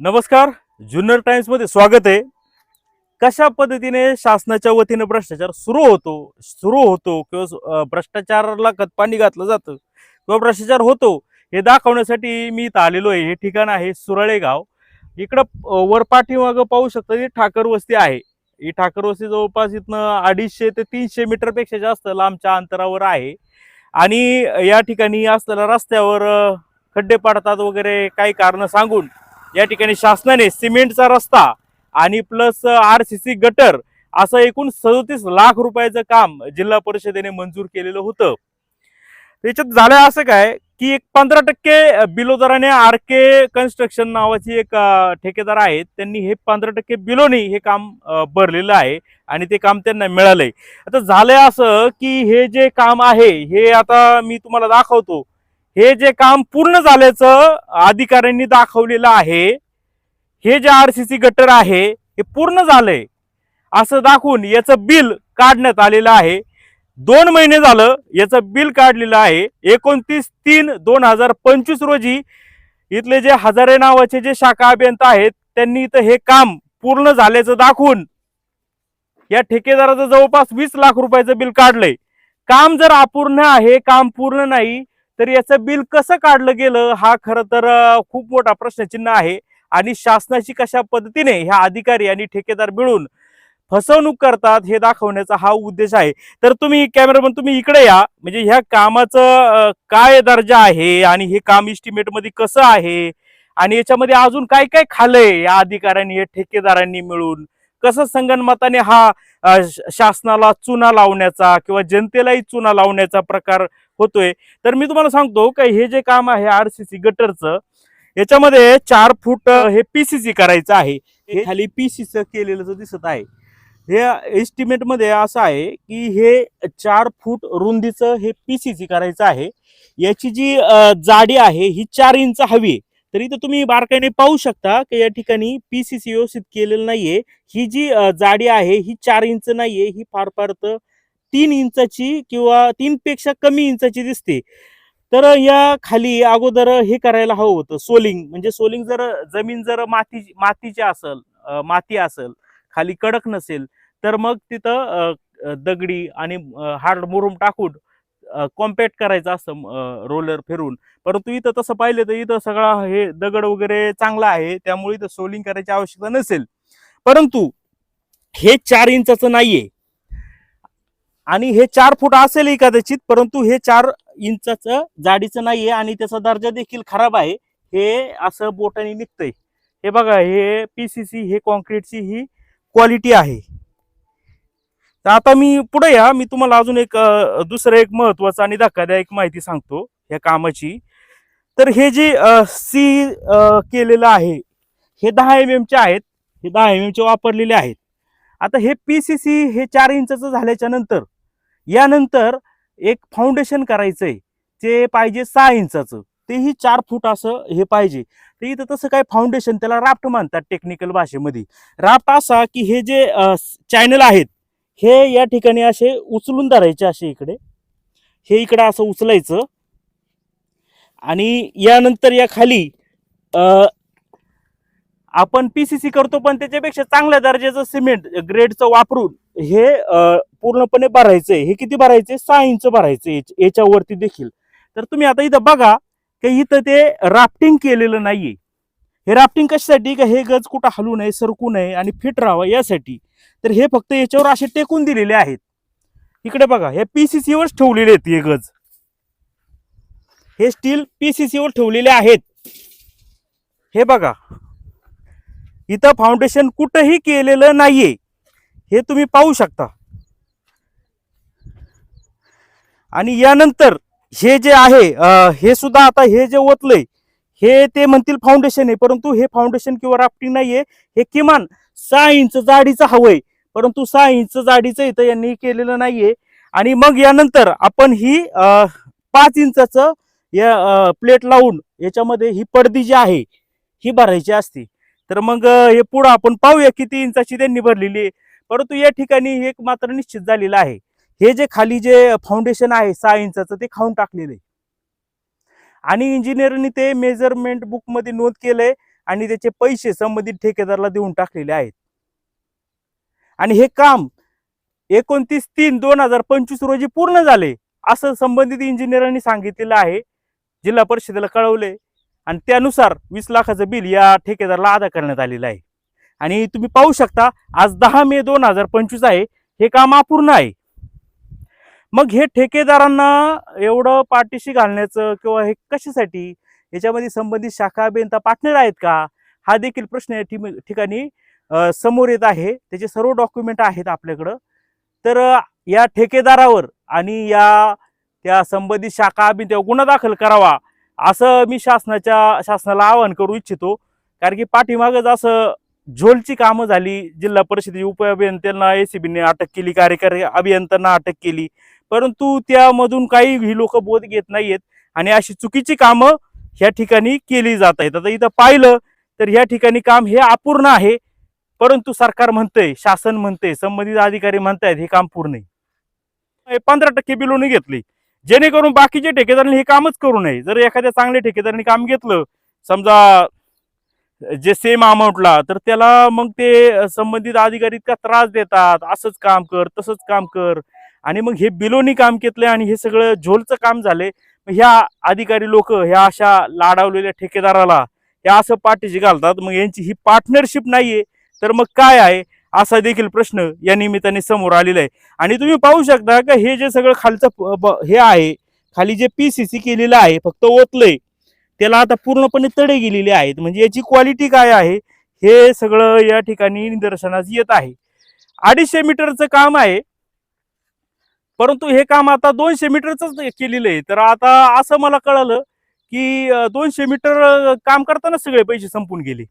नमस्कार जुन्नर टाइम्समध्ये स्वागत आहे. कशा पद्धतीने शासनाच्या वतीने भ्रष्टाचार सुरू होतो सुरू होतो किंवा भ्रष्टाचाराला खतपाणी घातलं जातं किंवा भ्रष्टाचार होतो हे दाखवण्यासाठी मी इथं आलेलो आहे. हे ठिकाण आहे सुरळे गाव इकडं वरपाठीमागं वर पाठीमागं पाहू शकता ही ठाकर वस्ती आहे. ही ठाकर वस्ती जवळपास इथनं अडीचशे ते तीनशे मीटरपेक्षा जास्त लांबच्या अंतरावर आहे. आणि या ठिकाणी असलेल्या रस्त्यावर खड्डे पडतात वगैरे काही कारणं सांगून या ठिकाणी शासनाने सिमेंटचा रस्ता आणि plus R C C gutter असं एकूण सदोतीस लाख रुपयाचं काम जिल्हा परिषदेने मंजूर केलेलं होतं. त्याच्यात झालं असं काय की एक पंधरा टक्के बिलो दराने आर के कन्स्ट्रक्शन नावाची एक ठेकेदार आहेत. त्यांनी हे पंधरा टक्के बिलोनी हे काम भरलेलं आहे आणि ते काम त्यांना मिळालंय. आता झालंय असं की हे जे काम आहे हे आता मी तुम्हाला दाखवतो. हे जे काम पूर्ण झाल्याचं अधिकाऱ्यांनी दाखवलेलं आहे हे जे आर सी सी गटर आहे हे पूर्ण झालंय. असं दाखवून याचं बिल काढण्यात आलेलं आहे. दोन महिने झालं याचं बिल काढलेलं आहे. एकोणतीस तीन दोन हजार पंचवीस रोजी इथले जे हजारे नावाचे जे शाखा अभियंता आहेत त्यांनी इथं हे काम पूर्ण झाल्याचं दाखवून या ठेकेदाराचं जवळपास वीस लाख रुपयाचं बिल काढलंय. काम जर अपूर्ण आहे काम पूर्ण नाही तर याचं बिल कसं काढलं गेलं हा खरं तर खूप मोठा प्रश्नचिन्ह आहे. आणि शासनाची कशा पद्धतीने ह्या अधिकारी आणि ठेकेदार मिळून फसवणूक करतात हे दाखवण्याचा हा उद्देश आहे. तर तुम्ही कॅमेरामन तुम्ही इकडे या. म्हणजे ह्या कामाचं काय दर्जा आहे आणि हे काम इस्टिमेटमध्ये कसं आहे? आणि याच्यामध्ये अजून काय काय खालंय या अधिकाऱ्यांनी या ठेकेदारांनी मिळून? कसं संगणमताने हा शासनाला चुना लावण्याचा किंवा जनतेलाही चुना लावण्याचा प्रकार होतोय. तर मी तुम्हाला सांगतो का हे जे काम आहे आर सी सी गटरचं याच्यामध्ये चार फूट हे पीसीसी करायचं आहे. हे खाली पीसीसी केलेलं जो दिसत आहे. हे एस्टिमेटमध्ये असं आहे की हे चार फूट रुंदीचं हे पीसीसी करायचं आहे. याची जी जाडी आहे ही चार इंच हवी आहे. तर इथं तुम्ही बारकाईने पाहू शकता की या ठिकाणी पीसीसी व्यवस्थित केलेलं नाहीये. ही जी जाडी आहे ही चार इंच नाहीये ही फार फार तर तीन इंचाची किंवा तीन पेक्षा कमी इंचाची दिसते. तर या खाली अगोदर हे करायला हवं होतं सोलिंग. म्हणजे सोलिंग जर जमीन जर माती मातीची असेल माती असेल खाली कडक नसेल तर मग तिथं दगडी आणि हार्ड मुरुम टाकून कॉम्पॅक्ट करायचं असतं रोलर फिरून. परंतु इथं तसं पाहिलं तर इथं सगळा हे दगड वगैरे चांगला आहे त्यामुळे इथं सोलिंग करायची आवश्यकता नसेल. परंतु हे चार इंचाचं नाहीये. आणि हे चार फूट असेलही कदाचित परंतु हे चार इंचाचं जाडीचं नाहीये आणि त्याचा दर्जा देखील खराब आहे. हे असं बोटाने निघतंय. हे बघा हे पीसीसी हे कॉन्क्रीटची ही क्वालिटी आहे. तर आता मी पुढे या. मी तुम्हाला अजून एक दुसरं एक महत्वाचं आणि धक्कादायक माहिती सांगतो या कामाची. तर हे जे सी केलेलं आहे हे दहा एम एमचे आहेत. हे दहा एम एमचे वापरलेले आहेत. आता हे पी सी सी हे चार इंचाचं झाल्याच्यानंतर यानंतर एक फाउंडेशन करायचं आहे ते पाहिजे सहा इंचाचं. तेही चार फूट असं हे पाहिजे. ते इथं तसं काय फाउंडेशन त्याला राफ्ट मानतात टेक्निकल भाषेमध्ये. राफ्ट असा की हे जे चॅनल आहेत हे या ठिकाणी असे उचलून धरायचे असे इकडे. हे इकडे असं उचलायचं. आणि यानंतर या खाली आपण पीसीसी करतो पण त्याच्यापेक्षा चांगल्या दर्जाचं सिमेंट ग्रेडचं वापरून हे पूर्णपणे भरायचंय. हे किती भरायचे सहा इंच भरायचे याच्यावरती देखील. तर तुम्ही आता इथं बघा की इथं ते राफ्टिंग केलेलं नाहीये. हे राफ्टिंग कशासाठी? का हे गज कुठं हलू नये सरकू नये आणि फिट राहावं यासाठी. तर हे फक्त याच्यावर असे टेकून दिलेले आहेत. इकडे बघा हे पीसीसी वर ठेवलेले आहेत हे गज. हे स्टील पीसीसी वर ठेवलेले आहेत. हे बघा. इथं फाउंडेशन कुठंही केलेलं नाहीये. हे तुम्ही पाहू शकता. आणि यानंतर हे जे आहे हे सुद्धा आता हे जे ओतलंय हे ते म्हणतील फाउंडेशन आहे. परंतु हे फाउंडेशन किंवा राफ्टिंग नाहीये. हे किमान सहा इंच जाडीचं हवंय. परंतु सहा इंच जाडीचं इथं यांनी केलेलं नाहीये. आणि मग यानंतर आपण ही अं, पाच इंचाचं या प्लेट लावून याच्यामध्ये ही पडदी जी आहे ही भरायची असते. तर मग हे पुढं आपण पाहूया किती इंचाची त्यांनी भरलेली आहे. परंतु या ठिकाणी हे एक मात्र निश्चित झालेलं आहे. हे जे खाली जे फाउंडेशन आहे सहा इंचाचं ते खाऊन टाकलेलं आहे. आणि इंजिनियरनी ते मेजरमेंट बुकमध्ये नोंद केलंय आणि त्याचे पैसे संबंधित ठेकेदाराला देऊन टाकलेले आहेत. आणि हे काम एकोणतीस तीन दोन हजार पंचवीस रोजी पूर्ण झाले असं संबंधित इंजिनियरांनी सांगितलेलं आहे. जिल्हा परिषदेला कळवले आणि त्यानुसार वीस लाखाचं बिल या ठेकेदाराला अदा करण्यात आलेलं आहे. आणि तुम्ही पाहू शकता आज दहा मे दोन हजार पंचवीस आहे. हे काम अपूर्ण आहे. मग हे ठेकेदारांना एवढं पाठीशी घालण्याचं किंवा हे कशासाठी? याच्यामध्ये संबंधित शाखा अभियंता पार्टनर आहेत का? हा देखील प्रश्न या ठिकाणी समोर येत आहे. त्याचे सर्व डॉक्युमेंट आहेत आपल्याकडं. तर या ठेकेदारावर आणि या त्या संबंधित शाखा अभियंत्यावर गुन्हा दाखल करावा. असं मी शासनाच्या शासनाला आवाहन करू इच्छितो. कारण की पाठीमागच असं झोलची कामं झाली. जिल्हा परिषदेची उप अभियंत्यांना एसीबीने अटक केली कार्यकारी अभियंत्यांना अटक केली. परंतु त्यामधून काही ही लोक बोध घेत नाहीयेत. आणि अशी चुकीची कामं ह्या ठिकाणी केली जात आहेत. आता इथं पाहिलं तर ह्या ठिकाणी काम हे अपूर्ण आहे. परंतु सरकार म्हणतंय शासन म्हणतंय संबंधित अधिकारी म्हणतायत हे काम पूर्ण आहे. पंधरा टक्के बिलोनी घेतली. जेणेकरून बाकीचे ठेकेदारांनी हे कामच करू नये. जर एखाद्या चांगल्या ठेकेदारांनी काम घेतलं समजा जे सेम अमाऊंटला तर त्याला मग ते संबंधित अधिकारी इतका त्रास देतात. असंच काम कर तसंच काम कर. आणि मग हे बिलोनी काम घेतलंय आणि हे सगळं झोलचं काम झालंय. ह्या अधिकारी लोक ह्या अशा लाडावलेल्या ठेकेदाराला ह्या असं पाठीशी घालतात. मग यांची ही पार्टनरशिप नाहीये. तर मग काय आहे? असा देखील प्रश्न या निमित्ताने समोर आलेला आहे. आणि तुम्ही पाहू शकता का हे जे सगळं खालचं हे आहे खाली जे पीसीसी केलेलं आहे फक्त ओतलंय त्याला आता पूर्णपणे तडे गेलेले आहेत. म्हणजे याची क्वालिटी काय आहे हे सगळं या ठिकाणी निदर्शनास येत आहे. अडीचशे मीटरचं काम आहे परंतु हे काम आता दोनशे मीटरच केलेलं आहे. तर आता असं मला कळालं की दोनशे मीटर काम करताना सगळे पैसे संपून गेले.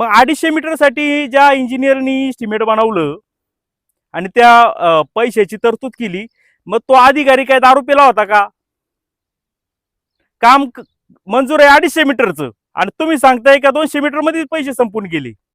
मग अडीचशे मीटरसाठी ज्या इंजिनियरनी इस्टिमेट बनवलं आणि त्या पैशाची तरतूद केली मग तो अधिकारी काय दारू पिला होता का? काम मंजूर आहे अडीचशे मीटरचं आणि तुम्ही सांगताय का दोनशे मीटरमध्ये पैसे संपून गेले?